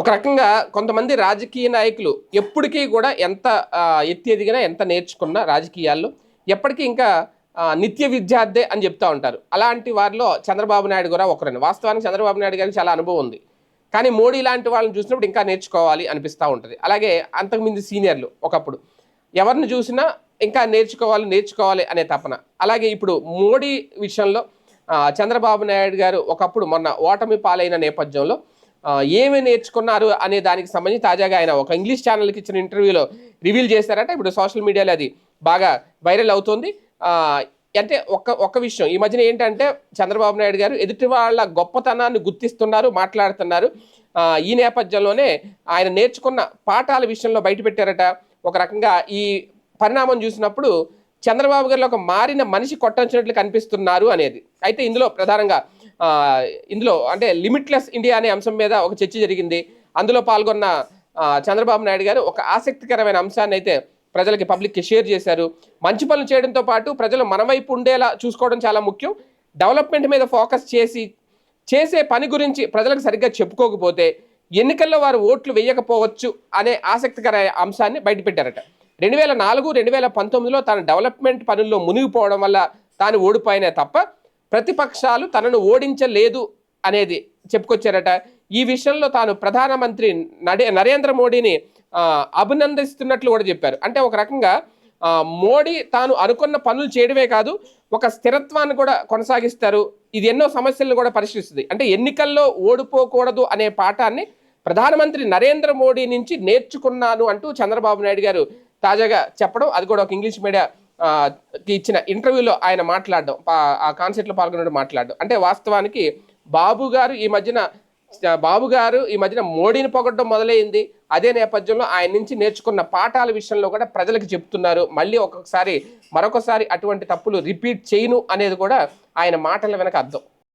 ఒక రకంగా కొంతమంది రాజకీయ నాయకులు ఎప్పటికీ కూడా ఎంత ఎత్తి ఎదిగినా ఎంత నేర్చుకున్నా రాజకీయాల్లో ఎప్పటికీ ఇంకా నిత్య విద్యార్థే అని చెప్తూ ఉంటారు. అలాంటి వారిలో చంద్రబాబు నాయుడు కూడా ఒకరండి వాస్తవానికి చంద్రబాబు నాయుడు గారికి చాలా అనుభవం ఉంది. కానీ మోడీ లాంటి వాళ్ళని చూసినప్పుడు ఇంకా నేర్చుకోవాలి అనిపిస్తూ ఉంటుంది. అలాగే అంతకుమింది సీనియర్లు ఒకప్పుడు. ఎవరిని చూసినా ఇంకా నేర్చుకోవాలి నేర్చుకోవాలి అనే తపన. అలాగే ఇప్పుడు మోడీ విషయంలో చంద్రబాబు నాయుడు గారు ఒకప్పుడు మొన్న ఓటమి పాలైన నేపథ్యంలో ఏమి నేర్చుకున్నారు అనే దానికి సంబంధించి తాజాగా ఆయన ఒక ఇంగ్లీష్ ఛానల్కి ఇచ్చిన ఇంటర్వ్యూలో రివీల్ చేశారట. ఇప్పుడు సోషల్ మీడియాలో అది బాగా వైరల్ అవుతుంది. అంటే ఒక్క ఒక్క విషయం ఈ మధ్యన ఏంటంటే చంద్రబాబు నాయుడు గారు ఎదుటి వాళ్ళ గొప్పతనాన్ని గుర్తిస్తున్నారు మాట్లాడుతున్నారు. ఈ నేపథ్యంలోనే ఆయన నేర్చుకున్న పాఠాల విషయంలో బయటపెట్టారట. ఒక రకంగా ఈ పరిణామం చూసినప్పుడు చంద్రబాబు గారిలో ఒక మారిన మనిషి కొట్టొచ్చినట్లు కనిపిస్తున్నారు అనేది. అయితే ఇందులో ప్రధానంగా ఇందులో అంటే లిమిట్లెస్ ఇండియా అనే అంశం మీద ఒక చర్చ జరిగింది. అందులో పాల్గొన్న చంద్రబాబు నాయుడు గారు ఒక ఆసక్తికరమైన అంశాన్ని అయితే ప్రజలకి పబ్లిక్కి షేర్ చేశారు. మంచి పనులు చేయడంతో పాటు ప్రజలు మన వైపు ఉండేలా చూసుకోవడం చాలా ముఖ్యం. డెవలప్మెంట్ మీద ఫోకస్ చేసి చేసే పని గురించి ప్రజలకు సరిగ్గా చెప్పుకోకపోతే ఎన్నికల్లో వారు ఓట్లు వేయకపోవచ్చు అనే ఆసక్తికర అంశాన్ని బయటపెట్టారట. రెండు వేల నాలుగు రెండు వేల పంతొమ్మిదిలో తాను డెవలప్మెంట్ పనుల్లో మునిగిపోవడం వల్ల తాను ఓడిపోయినా తప్ప ప్రతిపక్షాలు తనను ఓడించలేదు అనేది చెప్పుకొచ్చారట. ఈ విషయంలో తాను ప్రధానమంత్రి నడే నరేంద్ర మోడీని అభినందిస్తున్నట్లు కూడా చెప్పారు. అంటే ఒక రకంగా మోడీ తాను అనుకున్న పనులు చేయడమే కాదు ఒక స్థిరత్వాన్ని కూడా కొనసాగిస్తారు. ఇది ఎన్నో సమస్యలను కూడా పరిశీలిస్తుంది. అంటే ఎన్నికల్లో ఓడిపోకూడదు అనే పాఠాన్ని ప్రధానమంత్రి నరేంద్ర మోడీ నుంచి నేర్చుకున్నాను అంటూ చంద్రబాబు నాయుడు గారు తాజాగా చెప్పడం అది కూడా ఒక ఇంగ్లీష్ మీడియా ఇచ్చిన ఇంటర్వ్యూలో ఆయన మాట్లాడడం ఆ కాన్సెప్ట్లో పాల్గొనడం మాట్లాడడం. అంటే వాస్తవానికి బాబు గారు ఈ మధ్యన బాబు గారు ఈ మధ్యన మోడీని పొగడడం మొదలైంది. అదే నేపథ్యంలో ఆయన నుంచి నేర్చుకున్న పాఠాల విషయంలో కూడా ప్రజలకు చెప్తున్నారు. మళ్ళీ ఒక్కొక్కసారి మరొకసారి అటువంటి తప్పులు రిపీట్ చేయను అనేది కూడా ఆయన మాటల వెనక అర్థం.